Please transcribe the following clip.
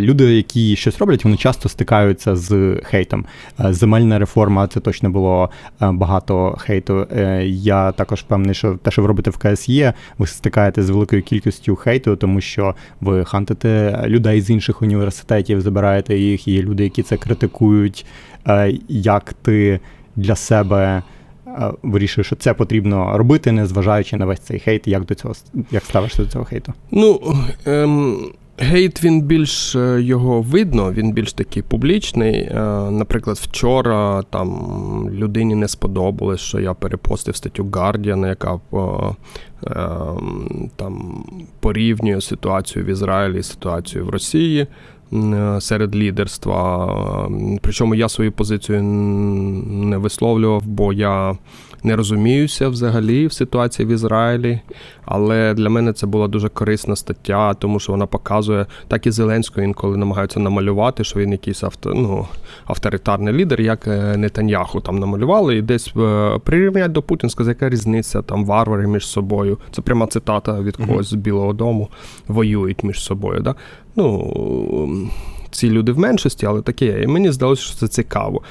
Люди, які щось роблять, вони часто стикаються з хейтом. Е, Земельна реформа це точно було е, багато хейту. Е, Я також впевнений, що те, що ви робите в КСЄ, ви стикаєтеся з великою кількістю хейту, тому що ви хантите людей з інших університетів, забираєте їх, є люди, які це критикують. Як ти для себе вирішуєш, що це потрібно робити, незважаючи на весь цей хейт, як до цього як ставишся до цього хейту? Ну, ем, гейт він більш е, його видно, він більш такий публічний. Е, наприклад, вчора там людині не сподобалось, що я перепостив статтю Guardian, яка е, ем, там порівнює ситуацію в Ізраїлі і ситуацію в Росії. Е, Серед лідерства. Причому я свою позицію не висловлював, бо я не розуміюся взагалі в ситуації в Ізраїлі. Але для мене це була дуже корисна стаття, тому що вона показує, так і Зеленського інколи намагаються намалювати, що він якийсь авто, ну, авторитарний лідер, як е, Нетаньяху там намалювали, і десь е, прирівнять до Путіна, сказати, яка різниця, там варвари між собою. Це пряма цитата від когось з Білого Дому, воюють між собою. Да? Ну, ці люди в меншості, але таке є. І мені здалося, що це цікаво.